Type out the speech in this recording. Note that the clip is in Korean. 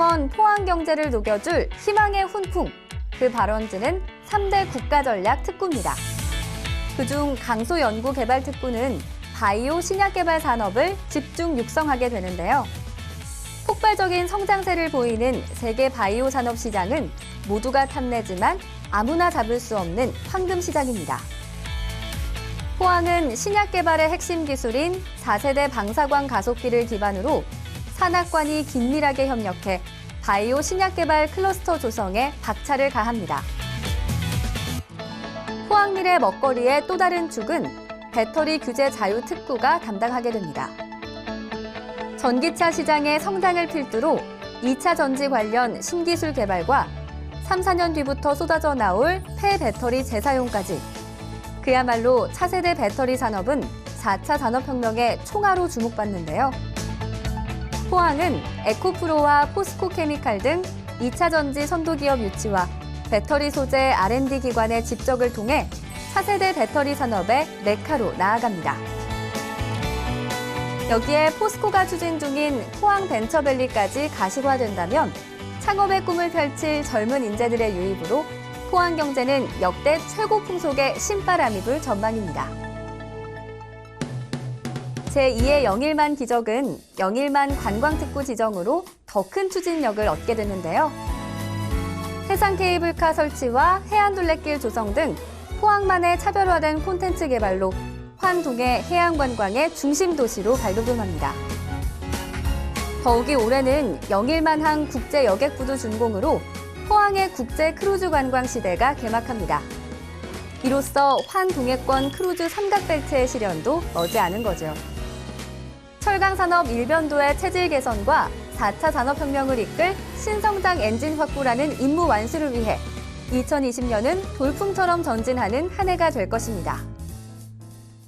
한동원 포항 경제를 녹여줄 희망의 훈풍. 그 발원지는 3대 국가전략 특구입니다. 그중 강소연구개발특구는 바이오 신약 개발 산업을 집중 육성하게 되는데요. 폭발적인 성장세를 보이는 세계 바이오 산업 시장은 모두가 탐내지만 아무나 잡을 수 없는 황금 시장입니다. 포항은 신약 개발의 핵심 기술인 4세대 방사광 가속기를 기반으로 산학관이 긴밀하게 협력해 바이오 신약 개발 클러스터 조성에 박차를 가합니다. 포항밀의 먹거리의 또 다른 축은 배터리 규제 자유 특구가 담당하게 됩니다. 전기차 시장의 성장을 필두로 2차 전지 관련 신기술 개발과 3, 4년 뒤부터 쏟아져 나올 폐배터리 재사용까지 그야말로 차세대 배터리 산업은 4차 산업혁명의 총알로 주목받는데요. 포항은 에코프로와 포스코 케미칼 등 2차 전지 선도기업 유치와 배터리 소재 R&D 기관의 집적을 통해 차세대 배터리 산업의 메카로 나아갑니다. 여기에 포스코가 추진 중인 포항 벤처밸리까지 가시화된다면 창업의 꿈을 펼칠 젊은 인재들의 유입으로 포항 경제는 역대 최고 풍속의 신바람이 불 전망입니다. 제2의 영일만 기적은 영일만 관광특구 지정으로 더 큰 추진력을 얻게 되는데요. 해상 케이블카 설치와 해안 둘레길 조성 등 포항만의 차별화된 콘텐츠 개발로 환동의 해양 관광의 중심 도시로 발돋움합니다. 더욱이 올해는 영일만항 국제 여객부두 준공으로 포항의 국제 크루즈 관광 시대가 개막합니다. 이로써 환 동해권 크루즈 삼각벨트의 실현도 머지 않은 거죠. 철강 산업 일변도의 체질 개선과 4차 산업혁명을 이끌 신성장 엔진 확보라는 임무 완수를 위해 2020년은 돌풍처럼 전진하는 한 해가 될 것입니다.